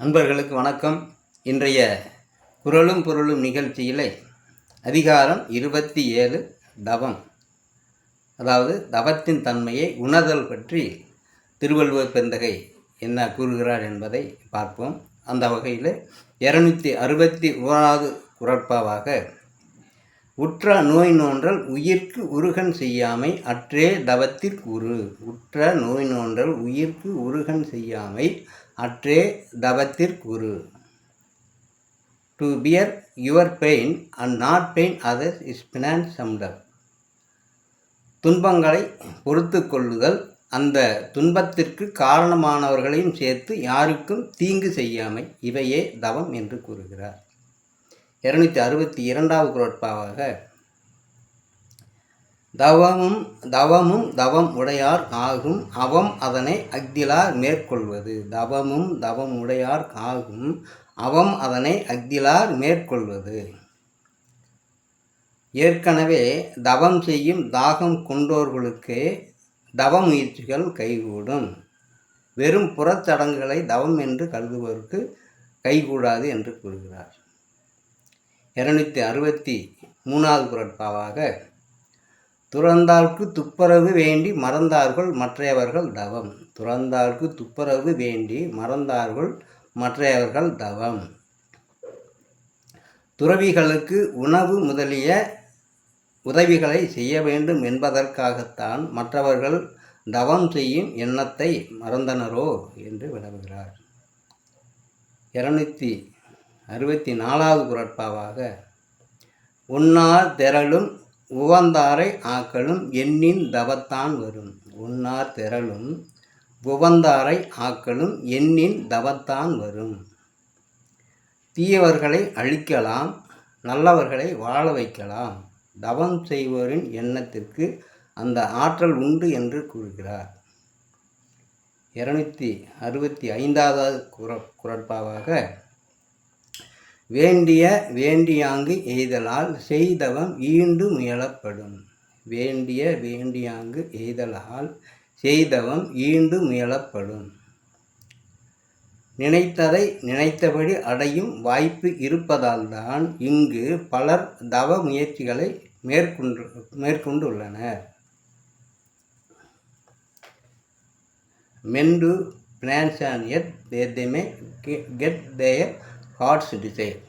அன்பர்களுக்கு வணக்கம். இன்றைய குரலும் பொருளும் நிகழ்ச்சியிலே அதிகாரம் இருபத்தி ஏழு தவம். அதாவது தவத்தின் தன்மையை உணர்தல் பற்றி திருவள்ளுவர் பெருந்தகை என்ன கூறுகிறார் என்பதை பார்ப்போம். அந்த வகையில் இரநூத்தி அறுபத்தி ஓராவது குரட்பாவாக உற்ற நோய் நோன்றல் உயிர்க்கு உருகன் செய்யாமை அற்றே தவத்திற்குரு உற்ற நோய் நோன்றல் உயிர்க்கு உருகன் செய்யாமை அற்றே தவத்திற்குரு to bear your pain and not pain others is penance சம்டர் துன்பங்களை பொறுத்து கொள்ளுதல் அந்த துன்பத்திற்கு காரணமானவர்களையும் சேர்த்து யாருக்கும் தீங்கு செய்யாமை இவையே தவம் என்று கூறுகிறார். இருநூத்தி அறுபத்தி இரண்டாவது குரட்பாவாக தவமும் தவமும் தவம் உடையார் ஆகும் அவம் அதனை அக்திலார் மேற்கொள்வது. தவமும் தவம் உடையார் ஆகும் அவம் அதனை அக்திலார் மேற்கொள்வது. ஏற்கனவே தவம் செய்யும் தாகம் கொண்டோர்களுக்கே தவ முயற்சிகள் கைகூடும். வெறும் புறச்சடங்குகளை தவம் என்று கருதுவதற்கு கைகூடாது என்று கூறுகிறார். இருநூத்தி அறுபத்தி மூணாவது குரட்பாவாக துறந்தார்க்கு துப்புரவு வேண்டி மறந்தார்கள் மற்றையவர்கள் தவம். துறந்தார்க்கு துப்புரவு வேண்டி மறந்தார்கள் மற்றையவர்கள் தவம். துறவிகளுக்கு உணவு முதலிய உதவிகளை செய்ய வேண்டும் என்பதற்காகத்தான் மற்றவர்கள் தவம் செய்யும் எண்ணத்தை மறந்தனரோ? என்று வினவுகிறார். இருநூத்தி அறுபத்தி நாலாவது குரட்பாவாக உன்னார் திரளும் உவந்தாரை ஆக்களும் எண்ணின் தவத்தான் வரும். உன்னார் திரளும் உவந்தாரை ஆக்களும் எண்ணின் தவத்தான் வரும். தீயவர்களை அழிக்கலாம் நல்லவர்களை வாழ வைக்கலாம். தவம் செய்வோரின் எண்ணத்திற்கு அந்த ஆற்றல் உண்டு என்று கூறுகிறார். இருநூத்தி அறுபத்தி ஐந்தாவது குர குரட்பாவாக வேண்டிய வேண்டியாங்கு எய்தலால் செய்தவம் ஈண்டு முயலப்படும். வேண்டிய வேண்டியாங்கு எய்தலால் செய்தவம் ஈண்டு முயலப்படும். நினைத்ததை நினைத்தபடி அடையும் வாய்ப்பு இருப்பதால்தான் இங்கு பலர் தவ முயற்சிகளை மேற்கொண்டு மேற்கொண்டுள்ளனர். men do plans and yet they, they may hearts desire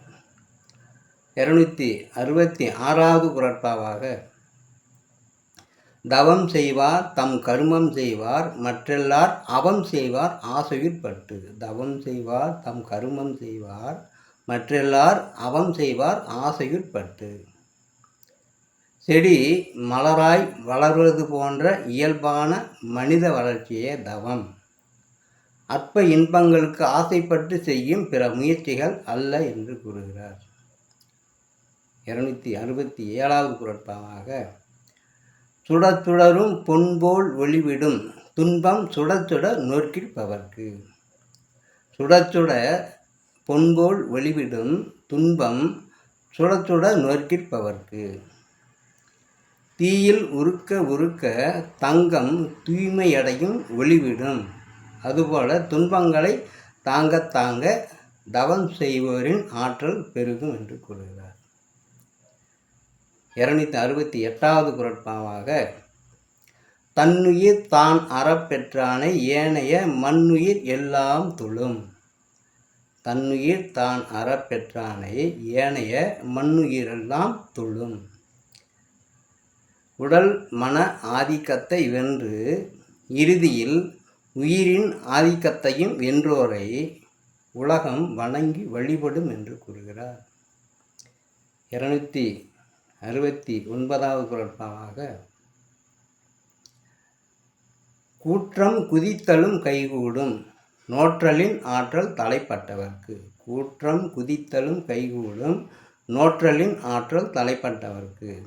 இரநூத்தி அறுபத்தி ஆறாவது குரட்பாவாக தவம் செய்வார் தம் கருமம் செய்வார் மற்றெல்லார் அவம் செய்வார் ஆசையுட்பட்டு. தவம் செய்வார் தம் கருமம் செய்வார் மற்றெல்லார் அவம் செய்வார் ஆசையுட்பட்டு. செடி மலராய் வளர்வது போன்ற இயல்பான மனித வளர்ச்சியே தவம். அற்ப இன்பங்களுக்கு ஆசைப்பட்டு செய்யும் பிற முயற்சிகள் அல்ல என்று கூறுகிறார். இருநூத்தி அறுபத்தி ஏழாவது குரட்பாவாக சுட சுடரும் பொன்போல் ஒளிவிடும் துன்பம் சுடச் சுட நோக்கிற்பவர்க்கு. சுட பொன்போல் ஒளிவிடும் துன்பம் சுடச் சுட நோக்கிற்பவர்க்கு. தீயில் உருக்க உருக்க தங்கம் தூய்மையடையும் ஒளிவிடும் அதுபோல துன்பங்களை தாங்க தாங்க தவம் செய்வோரின் ஆற்றல் பெருகும் என்று கூறுகிறார். இருநூத்தி அறுபத்தி எட்டாவது குரட்பாவாக தன்னுயிர் தான் அறப்பெற்றானை ஏனைய மண்ணுயிர் எல்லாம் துளும் தன்னுயிர் தான் அறப்பெற்றானை ஏனைய மண்ணுயிரெல்லாம் துளும் உடல் மன ஆதிக்கத்தை வென்று இறுதியில் உயிரின் ஆதிக்கத்தையும் வென்றோரை உலகம் வணங்கி வழிபடும் என்று கூறுகிறார். இருநூத்தி அறுபத்தி ஒன்பதாவது குரட்பாவாக கூற்றம் குதித்தலும் கைகூடும் நோற்றலின் ஆற்றல் தலைப்பட்டவர்க்கு. கூற்றம் குதித்தலும் கைகூடும் நோற்றலின் ஆற்றல் தலைப்பட்டவர்க்கு.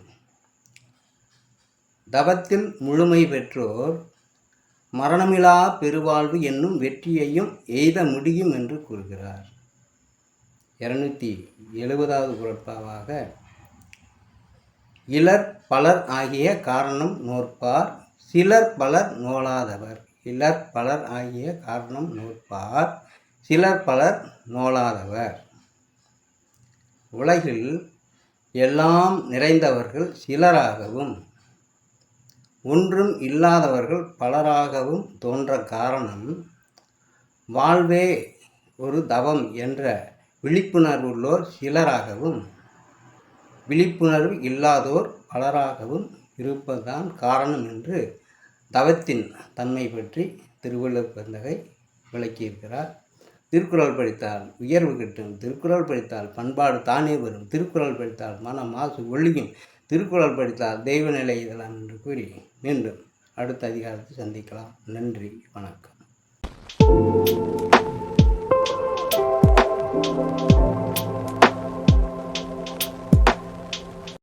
தவத்தில் முழுமை பெற்றோர் மரணமிலா பெருவாழ்வு என்னும் வெற்றியையும் எய்த முடியும் என்று கூறுகிறார். இருநூத்தி எழுபதாவது குரட்பாவாக இலர் பலர் ஆகிய காரணம் நோற்பார் சிலர் பலர் நோலாதவர் இலர் பலர் ஆகிய காரணம் நோற்பார் சிலர் பலர் நோலாதவர் உலகில் எல்லாம் நிறைந்தவர்கள் சிலராகவும் ஒன்றும் இல்லாதவர்கள் பலராகவும் தோன்ற காரணம் வாழ்வே ஒரு தவம் என்ற விழிப்புணர்வுள்ளோர் சிலராகவும் விழிப்புணர்வு இல்லாதோர் பலராகவும் இருப்பதுதான் காரணம் என்று தவத்தின் தன்மை பற்றி திருவள்ளுவர் பெருந்தகை விளக்கியிருக்கிறார். திருக்குறள் படித்தால் உயர்வு கிட்டும் திருக்குறள் படித்தால் பண்பாடு தானே வரும் திருக்குறள் படித்தால் மன மாசு ஒழியும் திருக்குறள் படித்தால் தெய்வ நிலை இதெல்லாம் என்று கூறி மீண்டும் அடுத்த அதிகாரத்தை சந்திக்கலாம். நன்றி வணக்கம்.